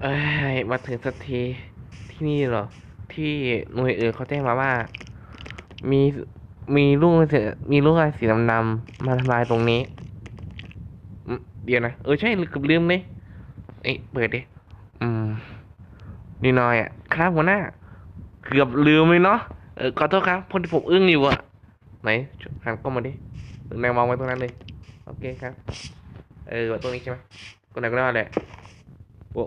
เอ้ยมาถึงสักทีที่นี่เหรอ ที่หน่วยอื่นเขาแจ้งมาว่า มีมีลูกเสือมีลูกอะไรสีดำๆมาทำลายตรงนี้ เดี๋ยวนะเออใช่เกือบลืมเลยเอ้เปิดดิอืมนี่น้อยอะครับหัวหน้า เกือบลืมเลยเนาะเออขอโทษครับพอดีผมอึ้งอยู่อะไหนหันกล้องมาดินายมองไว้ตรงนั้นเลยโอเคครับ เออตรงนี้ใช่ไหมตรงไหนก็ได้แหละโอ้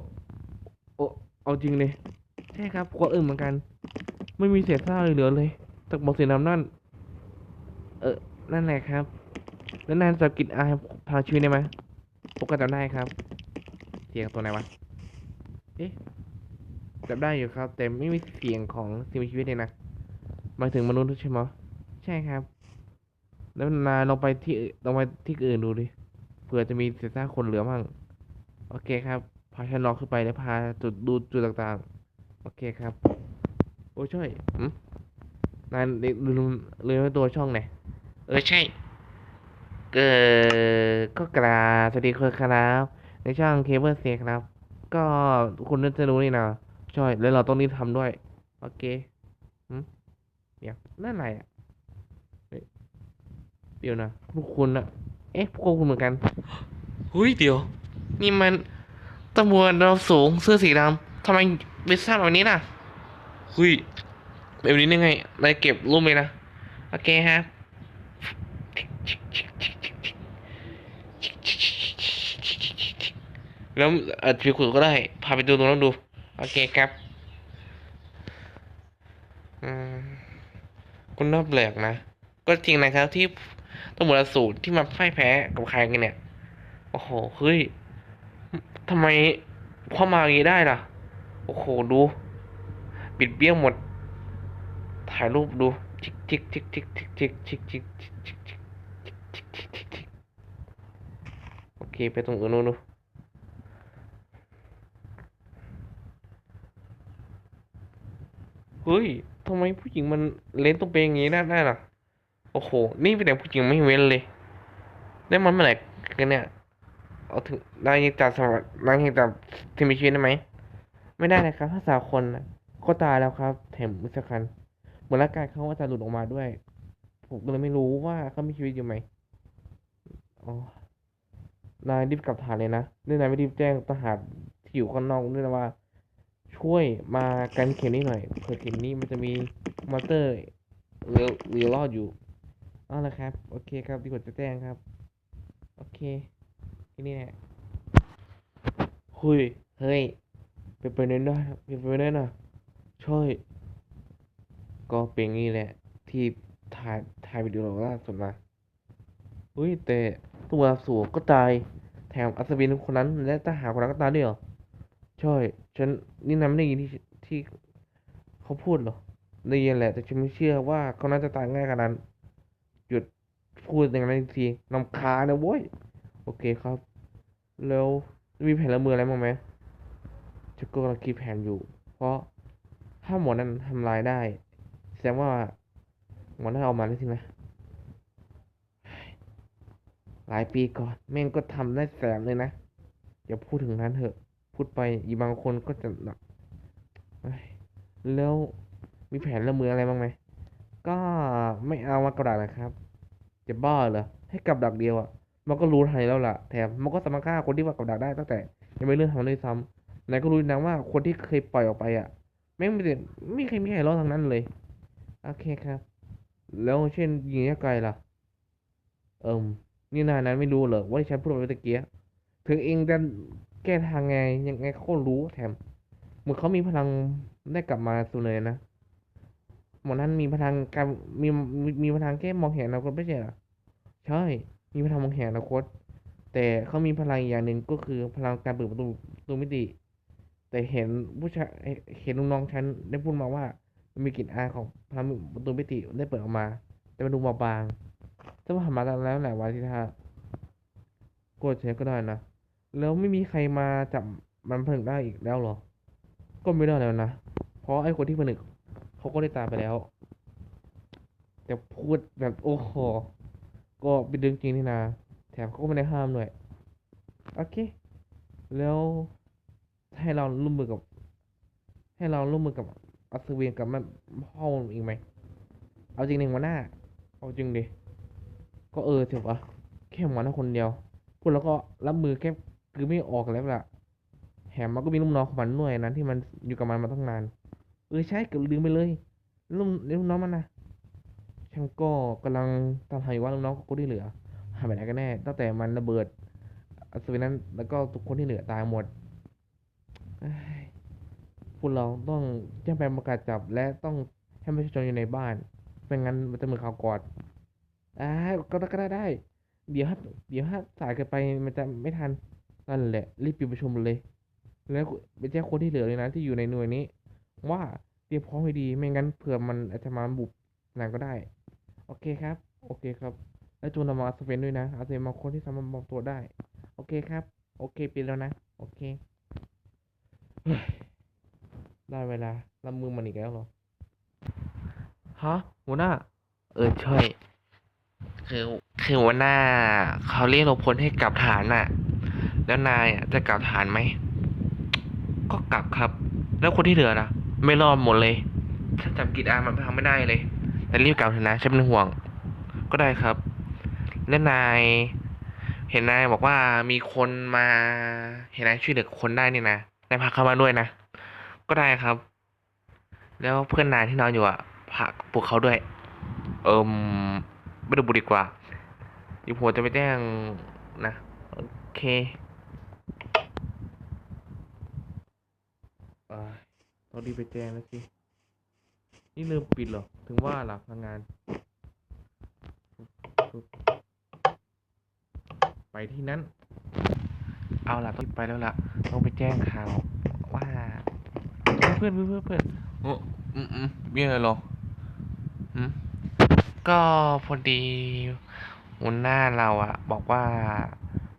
โอ้เอาจริงเลย ใช่ครับก็อึ้งเหมือนกัน ไม่มีเศษซากเหลือเลยจากบอกสีน้ำนั่น เออ นั่นแหละครับ แล้วนานจะกินอาพาชีวิตได้ไหมพวกก็จำได้ครับเสียงตัวไหนวะ เอ๊ะจำได้อยู่ครับ แต่ไม่มีเสียงของสิ่งมีชีวิตเลยนะหมายถึงมนุษย์ใช่ไหมใช่ครับ แล้วนายลองไปที่ลองไปที่อื่นดูดิเผื่อจะมีเศษซากคนเหลือมั่งโอเคครับ พาฉันลองขึ้นไปแล้วพาจุดดูจุดต่างๆ โอเคครับ โอ้ช่วยหืมนายลืมลืมไว้ตัวช่องไหนเออใช่ เกิดก็กราบสวัสดีคุณครับ ในช่องเคเบิลเซครับ ก็คุณน่าจะรู้นี่นะใช่แล้วเราต้องรีบทำด้วย โอเคหืมเดี๋ยวนั่นอะไรอะเฮ้ยเดี๋ยวนะพวกคุณอะเอ๊ะพวกคุณเหมือนกันเฮ้ยเดี๋ยว นี่มัน ตำรวจเราสูงเสื้อสีดำทำไมเป็นสร้าแบบนี้น่ะเฮ้ยแบบนี้ได้ไงนายเก็บรูปเลยนะ โอเคครับแล้วอาจจะคุยก็ได้ พาไปดูตรงนั้นดู โอเคครับคุณน่าแปลกนะ ก็จริงนะครับที่ตำรวจสูรที่มาพ่ายแพ้กับใครกันเนี่ย โอ้โหเฮ้ย ทำไมเข้ามาอย่างนี้ได้ล่ะ โอ้โห ดู ปิดเบี้ยวหมด ถ่ายรูปดูจิกจิกจิกจิกจิกจิกจิกจิกจิกจิกจิกจิกจิกจิกจิกโอเค ไปตรงอื่นนู้นดูเฮ้ยทำไมผู้หญิงมันเล่นต้องเป็นอย่างนี้ได้ได้ล่ะ โอ้โห นี่เป็นแต่ผู้หญิงไม่เว้นเลย ได้มันมื่อไหร่กันเนี่ย เอาถึงนายยังจับสำหรับนายยังจับที่มีชีวิตได้ไหม ไม่ได้นะครับ ถ้าสาวคนก็ตายแล้วครับแถมมุสคันเหมือนร่างกายเขาว่าจะหลุดออกมาด้วย ผมก็เลยไม่รู้ว่าเขามีชีวิตอยู่ไหมอ๋อนายรีบกลับฐานเลยนะนี่นายไม่รีบแจ้งทหารที่อยู่ข้างนอกด้วยนะว่า ช่วยมากันเข็มนี้หน่อยเผื่อเข็มนี้มันจะมีมอเตอร์เหลือเหลือรอดอยู่เอาละครับ โอเคครับดีกว่าจะแจ้งครับ โอเค ที่นี่แหละเฮ้ยเฮ้ยเป็นไปได้นะเป็นไปได้นะใช่ก็เป็นงี้แหละ ที่ถ่ายถ่ายวิดีโอล่าสุดมาเฮ้ยแต่ตัวสูก็ตาย แถมอัศวินคนนั้น และทหารคนนั้นก็ตายด้วยเหรอใช่ฉันนี่นาไม่ได้ยินที่ที่เขาพูดเหรอได้ยินแหละ แต่ฉันไม่เชื่อว่าเขาน่าจะตายง่ายขนาดนั้น หยุดพูดอย่างนั้นทีนำคานะเว้ย โอเคครับ แล้วมีแผนละเมืออะไรบ้างไหมฉันก็กำลังคิดแผนอยู่ เพราะถ้าหมอนั้นทำลายได้ แสดงว่าหมอนั้นเอามาได้ใช่ไหมหลายปีก่อนแม่งก็ทำได้แสบเลยนะอย่าพูดถึงนั้นเถอะ พูดไปอีบางคนก็จะแบบเอ้ยแล้วมีแผนละมืออะไรบ้างไหมก็ไม่เอามากระดาษนะครับ จะบ้าเหรอให้กับดักเดียวอะ มันก็รู้ทันแล้วล่ะ แถมมันก็สามารถฆ่าคนที่ว่ากับดักได้ตั้งแต่ยังไม่เริ่มทำด้วยซ้ำนายก็รู้นะว่าคนที่เคยปล่อยออกไปอะแม่ไม่ได้ไม่เคยมีใครรอดทางนั้นเลย โอเคครับ แล้วเช่นยิงยาไกลล่ะ เอิมนี่นายนั้นไม่รู้เหรอว่าที่ฉันพูดไปตะเกี้ถึงเองจะแก้ทางไงยังไงเขารู้แถมเหมือนเขามีพลังได้กลับมาสู่เลยนะหมอนั้นมีพลังการมีมีมีพลังแค่มองเห็นอนาคตไม่ใช่เหรอใช่ มีพลังมองเห็นอนาคตแต่เขามีพลังอีกอย่างหนึ่งก็คือพลังการเปิดประตูประตูมิติ แต่เห็นผู้ชายเห็นน้องๆฉันได้พูดมาว่ามันมีกลิ่นอายของพลังประตูมิติได้เปิดออกมา แต่มันดูเบาบางถ้าผ่านมาแล้วแหละวันที่ท่ากดเช็คก็ได้นะแล้วไม่มีใครมาจับมันผนึกได้อีกแล้วหรอ ก็ไม่ได้แล้วนะ เพราะไอ้คนที่ผนึกเขาก็ได้ตายไปแล้ว แต่พูดแบบโอ้โห ก็เป็นเรื่องจริงนี่นะแถมเขาก็ไม่ได้ห้ามด้วยโอเค แล้วให้เราร่วมมือกับ ให้เราร่วมมือกับอัศวินกับแม่พ่อมันอีกไหมเอาจริงหนึ่งหัวหน้า เอาจริงดิก็เออเถอะวะแค่หัวหน้าคนเดียวพูดแล้วก็รับมือแค่คือไม่ออกแล้วล่ะแถมมันก็มีลูกน้องของมันด้วยนั้นที่มันอยู่กับมันมาตั้งนาน เออใช่เกือบลืมไปเลยลูกลูกน้องมันนะ ฉันก็กำลังตามหาอยู่ว่าน้องของกูที่เหลือหายไปไหนกันแน่ ตั้งแต่มันระเบิดอัศวินนั้น แล้วก็ทุกคนที่เหลือตายหมดพวกเราต้องแจ้งไปประกาศจับ และต้องให้ประชาชนอยู่ในบ้านไม่งั้นมันจะเหมือนข่าวกอดอ่าก็ได้ก็ได้ได้เดี๋ยวถ้าเดี๋ยวถ้าสายเกินไปมันจะไม่ทันนั่นแหละ รีบปิดประชุมเลย แล้วไปแจ้งคนที่เหลือเลยนะที่อยู่ในหน่วยนี้ ว่าเตรียมพร้อมให้ดี ไม่งั้นเผื่อมันอาจจะมาบุกนานก็ได้ โอเคครับ โอเคครับ แล้วจูนระวังอาสเวนด้วยนะอาสเวนบางคนที่สามารถบอกตัวได้ โอเคครับ โอเคปิดแล้วนะ โอเค ได้เวลารับมือมันอีกแล้วเหรอ ฮะหัวหน้า เออใช่คือคือหัวหน้าเขาเรียกเราพลให้กลับฐานน่ะ แล้วนายอะจะกลับฐานไหม ก็กลับครับ แล้วคนที่เหลือล่ะไม่รอดหมดเลย ถ้าจับกิจอามันทำไม่ได้เลย แต่รีบกลับเถอะนะฉันเป็นห่วง ก็ได้ครับ และนาย เห็นนายบอกว่ามีคนมา เห็นนายช่วยเหลือคนได้นี่นะนายพาเข้ามาด้วยนะ ก็ได้ครับ แล้วเพื่อนนายที่นอนอยู่อะพาปลุกเขาด้วย เอิมไม่ดูบุดีกว่าเดี๋ยวผมจะไปแจ้งนะโอเคต้องรีบไปแจ้งแล้วสิ นี่ลืมปิดเหรอ ถึงว่าหลักพนักงาน ไปที่นั้น เอาล่ะต้องไปแล้วล่ะ ต้องไปแจ้งข่าวว่า เพื่อนเพื่อนเพื่อนเพื่อนโอ้อืมอืมมีอะไรเหรออืมก็พอดีหัวหน้าเราอะบอกว่า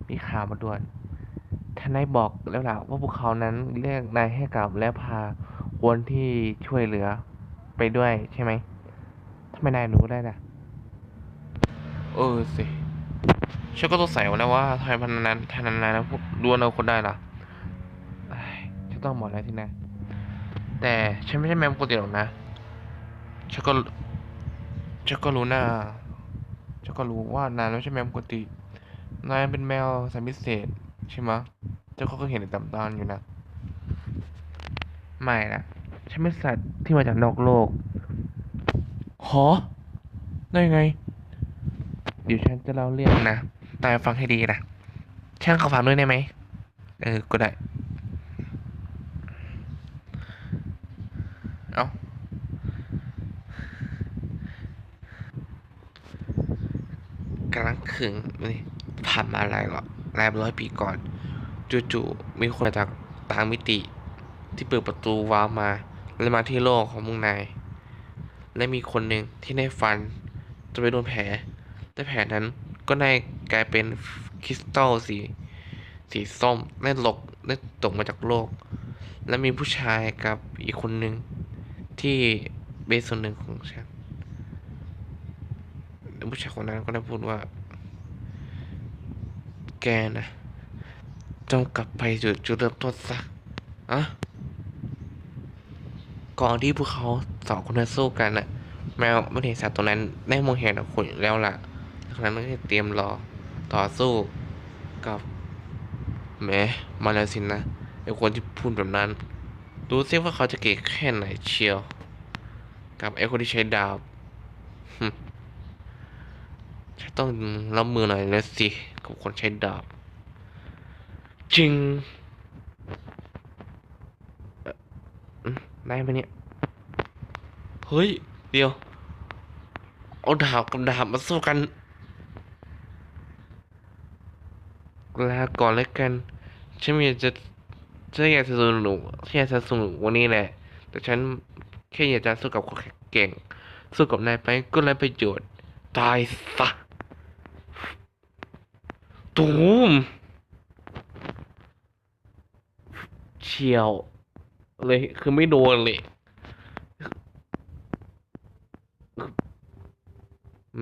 มีข่าวมาด่วนท่านนายบอกแล้วล่ะว่าพวกเขานั้นเรียกนายให้กลับและพาคนที่ช่วยเหลือไปด้วยใช่ไหม ไม่นายรู้ได้ล่ะเออสิฉันก็ต้องใส่มาแล้วว่าทำไมพันนั้นทนานนะพวกดวนเอาคนได้ล่ะเอ้ฉันต้องบอกอะไรที่นะแต่ฉันไม่ใช่แมวปกติหรอกนะฉันก็ฉันก็รู้นะฉันก็รู้ว่านายไม่ใช่แมวปกตินายเป็นแมวสายพิเศษใช่ไหมเจ้าเขาก็เห็นในตำตานอยู่นะ ไม่นะฉันเป็นสัตว์ที่มาจากนอกโลก หอได้ไง เดี๋ยวฉันจะเล่าเรื่องนะนายฟังให้ดีนะ ช่างเขาฟังด้วยได้ไหม เออ ก็ได้ เอากำลังขึงนี่ผ่านมาหลายหรอหลายร้อยปีก่อน จู่ๆ มีคนจากต่างมิติ ที่เปิดประตูว้าร์ปมา และมาที่โลกของมุงนาย และมีคนหนึ่งที่ในฝันจะไปโดนแผลแต่แผลนั้นก็ได้กลายเป็นคริสตัลสีสีส้มได้หลกได้ตกมาจากโลก และมีผู้ชายกับอีกคนหนึ่งที่เป็นส่วนหนึ่งของฉันแล้วผู้ชายคนนั้นก็ได้พูดว่า แกนะจงกลับไปจุดจุดเริ่มต้นซะอะก่อนที่พวกเขา สองคนจะสู้กันน่ะแมวไม่เห็นสัตว์ตัวนั้นได้มองเห็นคนแล้วล่ะดังนั้นก็ได้เตรียมรอต่อสู้กับแมมาแล้วสินะไอ้คนที่พูดแบบนั้น ดูซิว่าเขาจะเก่งแค่ไหนเชียว กับไอ้คนที่ใช้ดาบต้องรับมือหน่อยแล้วสิ กับคนใช้ดาบ จริงเออได้ไหมเนี่ย เฮ้ย เดี๋ยว เอาดาบกับดาบมาสู้กันลาก่อนแล้วกันฉันอยากจะฉันอยากจะสนุกฉันอยากจะสนุกวันนี้แหละ แต่ฉันแค่อยากจะสู้กับคนเก่ง สู้กับนายไปก็ไร้ประโยชน์ตายซะตูมเฉียวเลยคือไม่โดนเลย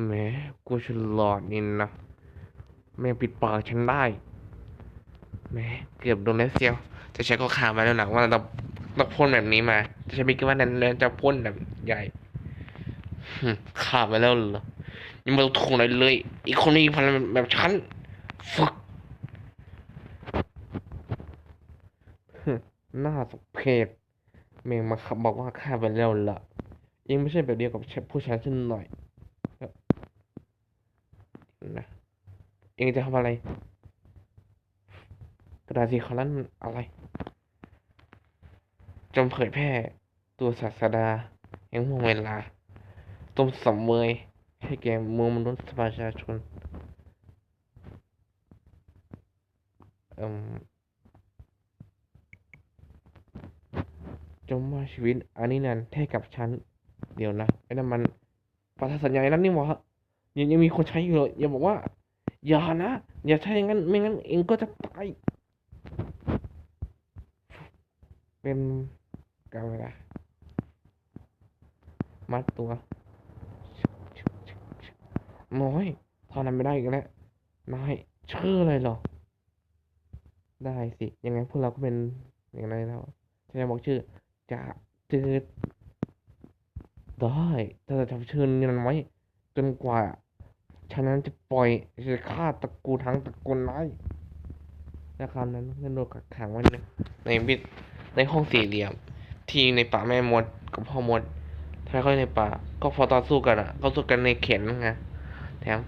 แหมกูฉลาดนี่นะแม่งปิดปากฉันได้แหมเกือบโดนแล้วเซียวแต่ฉันก็ข่าวมาแล้วนะว่าเราต้องพ่นแบบนี้มาแต่ฉันไม่คิดว่านั้นแล้วจะพ่นแบบใหญ่ข่าวมาแล้วเหรอยังไม่ต้องทงอะไรเลย อีกคนนี้พลังแบบฉันฝึกหึน่าสมเพชเมงมาขับบอกว่าฆ่าไปแล้วล่ะยังไม่ใช่แบบเดียวกับผู้ชายขึ้นหน่อย นะเองจะทำอะไร กระดาษสีขาวนั้นอะไร จงเผยแพร่ตัวศาสดาแห่งห่วงเวลาต้มสมเวยให้แก่มวลมนุษย์ประชาชนเอ่มจงมอบชีวิตอันนี้นันให้กับฉัน เดี๋ยวนะไอ้นั่นมันพันธสัญญานั้นนี่หว่า ยังยังมีคนใช้อยู่เลยอย่าบอกว่า อย่านะ อย่าใช้อย่างนั้น ไม่งั้นเองก็จะตายเป็นกาเวลามัดตัวน้อยทอนนั้นไม่ได้อีกแล้วน้อยชื่ออะไรหรอ ได้สิยังไงพวกเราก็เป็นอย่างไรแล้วฉันจะบอกชื่อ จะจืดได้เธอจะจำชื่อนี้นั้นไว้จนกว่า ฉะนั้นจะปล่อยจะฆ่าตระกูลทั้งตระกูลไล่และคำนั้นก็โดนกักขังไว้ในในวิทในห้องสี่เหลี่ยม ที่ในป่าแม่มดกับพ่อมดทำไมเขาในป่า ก็พอตอนสู้กันอะเขาสู้กันในเข็นไงแถม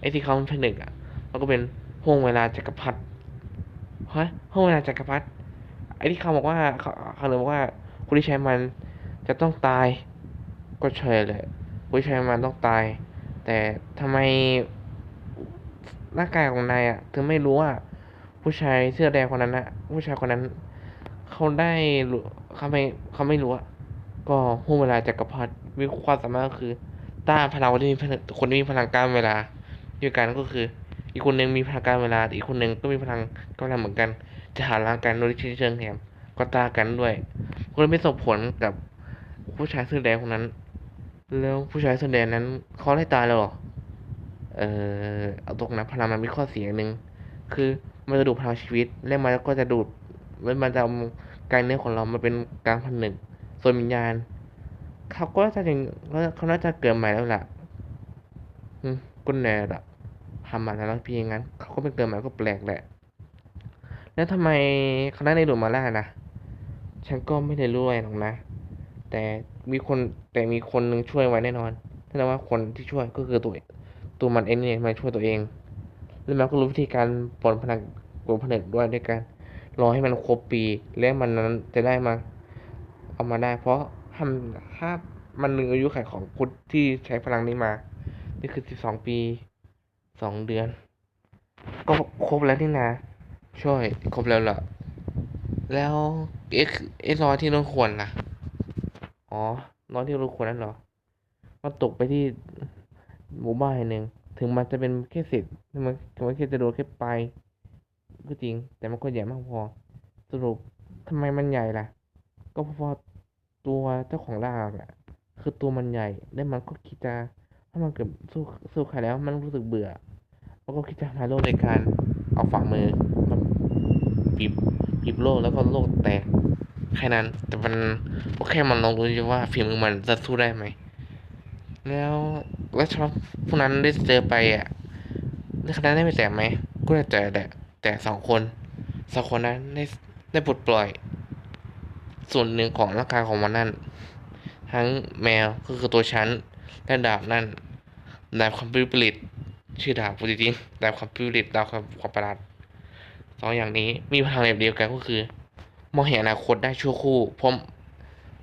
ไอ้ที่เขาผนึกอะมันก็เป็นห้วงเวลาจักรพรรดิฮะห้วงเวลาจักรพรรดิไอ้ที่เขาบอกว่าเขาเขาเลยบอกว่าคนที่ใช้มันจะต้องตาย ก็ใช่เลยผู้ใช้มันต้องตาย แต่ทำไมร่างกายของนายอะถึงไม่รู้ว่า ผู้ชายเสื้อแดงคนนั้นนะผู้ชายคนนั้นเขาได้รู้เขาไม่เขาไม่รู้อะก็ห่วงเวลาจักรพรรดิมีความสามารถก็คือต้านพลังคนที่มีพลังคนที่มีพลังการเวลาด้วยกันก็คือ อีกคนหนึ่งมีพลังการเวลา อีกคนหนึ่งก็มีพลังการเวลาเหมือนกัน จะหาร่างกันโดยที่เชิงแถมก็ตากันด้วยก็เลยไม่ส่งผลกับผู้ชายเสื้อแดงคนนั้น แล้วผู้ชายเสื้อแดงนั้นเขาได้ตายแล้วหรอ เออเอาตรงนั้นพลังมันมีข้อเสียอย่างหนึ่งคือมันจะดูดพลังชีวิต และมันก็จะดูดแล้วมันจะเอากายเนื้อของเรามาเป็นกลางพันหนึ่งส่วนวิญญาณเขาก็จะยังเขาน่าจะเกิดใหม่แล้วล่ะกุนแน่ละทำมาแล้วพียงงั้นเขาก็เป็นเกิดใหม่ก็แปลกแหละ แล้วทำไมเขาได้ในดูดมาล่านะฉันก็ไม่ได้รู้อะไรหรอกนะ แต่ มีคนแต่มีคนหนึ่งช่วยไว้แน่นอนแสดงว่าคนที่ช่วยก็คือตัวตัวมันเองเนี่ยมันช่วยตัวเอง แล้วมันก็รู้วิธีการปลดพลังปลดผนึกด้วยด้วยกันรอให้มันครบปี แล้วมันนั้นจะได้มาเอามาได้ เพราะทำถ้ามันหนึ่งอายุไขของพุทธที่ใช้พลังนี้มา นี่คือสิบสองปีสองเดือน ก็ครบแล้วนี่นะ ช่วยครบแล้วล่ะ แล้วเอ็กเอ็กร้อยที่น้องควรล่ะ อ๋อ น้อยที่รู้ควรนั่นเหรอมันตกไปที่หมู่บ้านแห่งหนึ่ง ถึงมันจะเป็นแค่เศษถึงมันมันแค่จะโดนแค่ปลายก็จริง แต่มันก็ใหญ่มากพอ สรุปทำไมมันใหญ่ล่ะ ก็เพราะตัวเจ้าของร่างอะคือตัวมันใหญ่ แล้วมันก็คิดจะถ้ามันเกิดสู้สู้ใครแล้ว มันรู้สึกเบื่อ มันก็คิดจะทำลาโลกในการเอาฝ่ามือมาบีบบีบโลกแล้วก็โลกแตก แค่นั้น แต่มันก็แค่มันลองดูว่าฝีมือมันจะสู้ได้ไหม แล้วแล้วชอบพวกนั้นได้เจอไปอะได้คะแนนได้ไปแตกไหมก็ได้แต่แต่แต่สองคนสองคนนั้นได้ได้ปลดปล่อย ส่วนหนึ่งของร่างกายของมันนั่น ทั้งแมวก็คือตัวฉันและดาบนั่นดาบความวิปริตชื่อดาบจริงๆดาบความวิปริตดาบความความประหลาดสองอย่างนี้มีพลังแบบเดียวกันก็คือ มองเห็นอนาคตได้ชั่วคู่เพราะ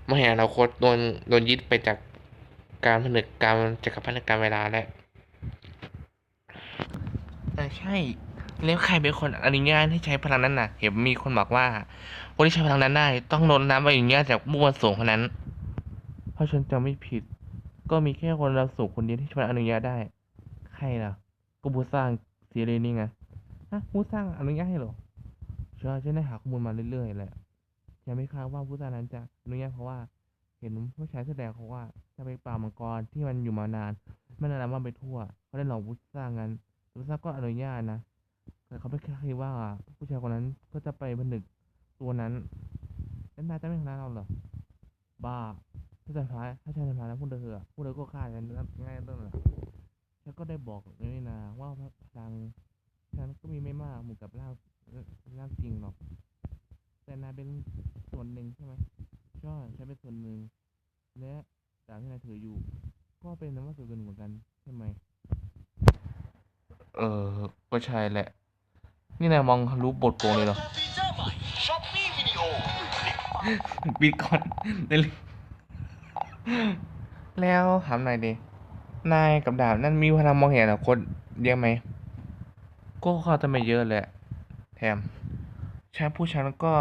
มองเห็นอนาคตโดนโดนยึดไปจากการผนึกการจักรพรรดิการเวลาและเออใช่แล้วใครเป็นคนอนุญาตให้ใช้พลังนั้นน่ะ เห็นมีคนบอกว่า คนที่ใช้พลังนั้นได้ ต้องโดนน้ำใบอนุญาตจากบุคคลสูงคนนั้นถ้าะฉันจำไม่ผิด ก็มีแค่คนระดับสูงคนเดียวที่ใช้พลังอนุญาตได้ ใครล่ะ ก็บูสร้างเซียเรนี่ไงฮะบูสร้างอนุญาตให้หรอใช่ฉันได้หาข้อมูลมาเรื่อยๆแหละ ยังไม่คาดว่าผู้สร้างนั้นจะอนุญาตเพราะว่า เห็นผู้ชายแสดงเขาว่า จะไปป่ามังกรที่มันอยู่มานานไมันานมาไปทั่วเขาได้ลองผู้สร้างงั้นผู้สร้างก็อนุญาตนะแต่เขาไม่คิดว่า ผู้ชายคนนั้นก็จะไปผนึกตัวนั้นแล้วนายจะไม่ชนะเราเหรอบ้าถ้าจะพายถ้าฉันจะพายแล้วพวกเธออะพวกเธอก็ฆ่าฉันง่ายต้นแหละฉันก็ได้บอกเลยนี่นาว่าพลังฉันก็มีไม่มากเหมือนกับร่างร่างจริงหรอก แต่นายเป็นส่วนหนึ่งใช่ไหมใช่ฉันเป็นส่วนหนึ่ง และดาบที่นายถืออยู่ ก็เป็นน้ำมันส่วนหนึ่งเหมือนกันใช่ไหม เออ ก็ใช่แหละ นี่นายมองรู้บทโกงเลยเหรอฟีเจอร์ใหม่ช้อปปี้วิดีโอปิดก่อนได้เลยแล้วถามหน่อยดิ นายกับดาบนั่นมีพลังมองเห็นอนาคตเยอะไหม ก็เขาจะไม่เยอะแหละ แถม ใช้ผู้ชันก็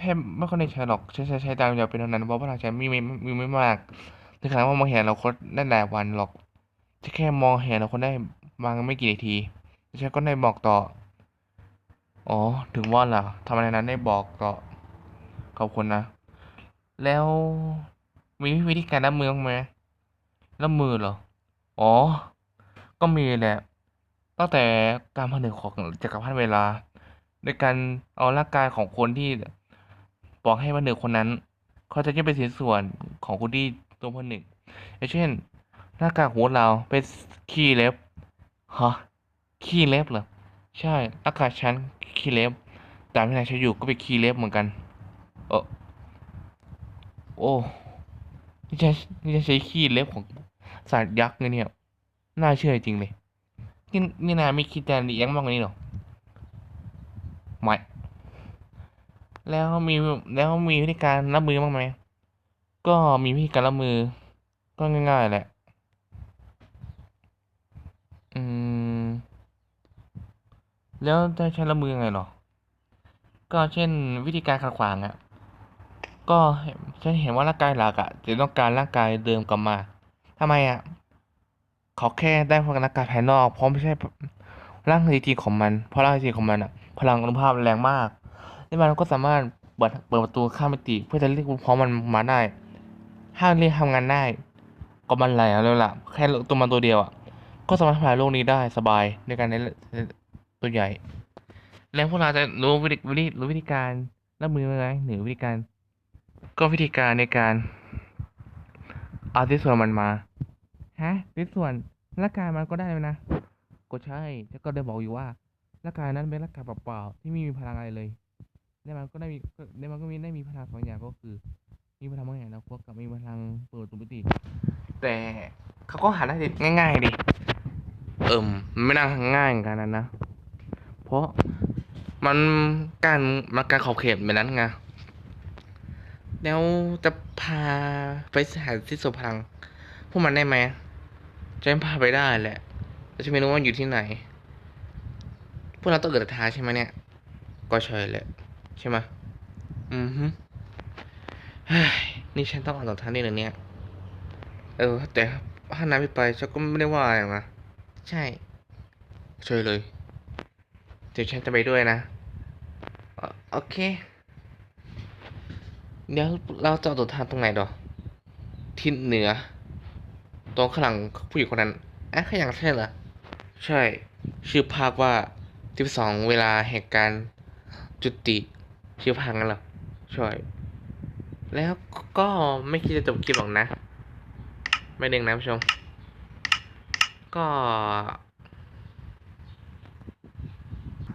แค่ไม่ค่อยได้ใช้หรอกใช้ใช้ใช้ตามอย่าเป็นเท่านั้นเพราะพลังใช้มีไม่มีไม่มากถึงขนาดว่ามองเห็นอนาคตได้หลายวันหรอก จะแค่มองเห็นอนาคตได้บางไม่กี่นาทีฉันก็ได้บอกต่อ อ๋อ ถึงว่าล่ะทำไมในนั้นได้บอกต่อขอบคุณนะ แล้วมีวิธีการรับมือบ้างไหมรับมือเหรอ อ๋อ ก็มีแหละตั้งแต่การผนึกของจักรพรรดิเวลา ในการเอาร่างกายของคนที่บอกให้ผนึกคนนั้น เขาจะแยกเป็นชิ้นส่วนของคนที่ตัวผนึกอย่างเช่นร่างกายของเราเป็นขี้เล็บฮะขี้เล็บเหรอใช่ร่างกายฉันขี้เล็บตามที่นายใช้อยู่ก็เป็นขี้เล็บเหมือนกันเออโอ้นี่จะนี่จะใช้ขี้เล็บของสัตว์ยักษ์ไงเนี่ยน่าเชื่อจริงเลยนี่นี่นายไม่คิดจะเลี้ยงมากกว่านี้หรอ ไม่ แล้วมีแล้วมีวิธีการรับมือบ้างไหม ก็มีวิธีการรับมือ ก็ง่ายๆแหละ อืม แล้วจะใช้รับมือยังไงหรอ ก็เช่นวิธีการขัดขวางอะ่ะ ก็ฉันเห็นว่าร่างกายหลักอะ่ะจะต้องการร่างกายเดิมกลับมาทำไมอะ่ะเขาแค่ได้พลังร่างกายภายนอกเพราะไม่ใช่ร่างจริงๆของมัน เพราะร่างจริงๆของมันอะ่ะ พลังอนุภาพแรงมากและมันก็สามารถเปิดเปิดประตูข้ามมิติเพื่อจะเรียกพร้อมมันมาได้ถ้าเรียกทำงานได้ ก็มันไหลแล้วล่ะ แค่ตัวมันตัวเดียวอะ ก็สามารถทำลายโลกนี้ได้สบายในการในตัวใหญ่ แล้วพวกเราจะรู้วิธีวิธีรู้วิธีการรับมือยังไงหรือวิธีการ ก็วิธีการในการเอาที่ส่วนมันมา ฮะที่ส่วนร่างกายมันก็ได้เลยนะ ก็ใช่แล้วก็ได้บอกอยู่ว่า ร่างกายนั้นเป็นร่างกายเปล่าๆที่ไม่มีพลังอะไรเลยแล้มันก็ได้มีแล้มันก็มีได้มีพลังสองอย่างก็คือ มีพลังบางอย่างแล้วกกับมีพลังเปิดตัวมิติ แต่เขาก็หาได้ง่าย ๆดิเอิ่มไม่น่าง่ายเหมือนกันนะนะ เพราะมันการมาการขอบเขตแบบนั้นไงแล้วจะพาไปสถานที่สุพลัง พวกมันได้ไหมจะพาไปได้แหละแต่ฉันไม่รู้ว่าอยู่ที่ไหน วกเราต้องเกิดศรัทธาใช่ไหมเนี่ย ก็ใช่แหละใช่ไหมอือฮึเฮ้ยนี่ฉันต้องอ่านต่อท่านนี่เหรอเนี่ย เออ แต่ถ้านายไม่ไปฉันก็ไม่ได้ว่าอะไรนะใช่ช่วยเลย เดี๋ยวฉันจะไปด้วยนะ โอเค เดี๋ยวเราจะเอาตัวทางตรงไหนดอทิศเหนือ ตรงข้างหลังผู้หญิงคนนั้นอะข้างหลังใช่เหรอ ใช่ ชื่อภาคว่า ที่สองเวลาแห่งการจุติชื่อภาคนั้นหรอช่แล้วก็ไม่คิดจะจบคลิปหรอกนะ ไม่ดึงนะผู้ชม ก็